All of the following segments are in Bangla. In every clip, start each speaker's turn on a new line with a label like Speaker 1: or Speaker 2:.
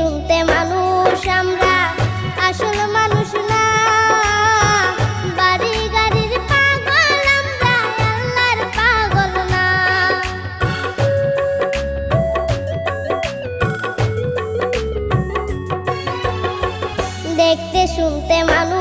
Speaker 1: শুনতে মানুষ আমরা, আসল মানুষ না। বাড়ি গাড়ির পাগল আমরা, আল্লাহর পাগল না। দেখতে শুনতে মানুষ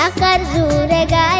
Speaker 1: টাকার জোরে গায়ে।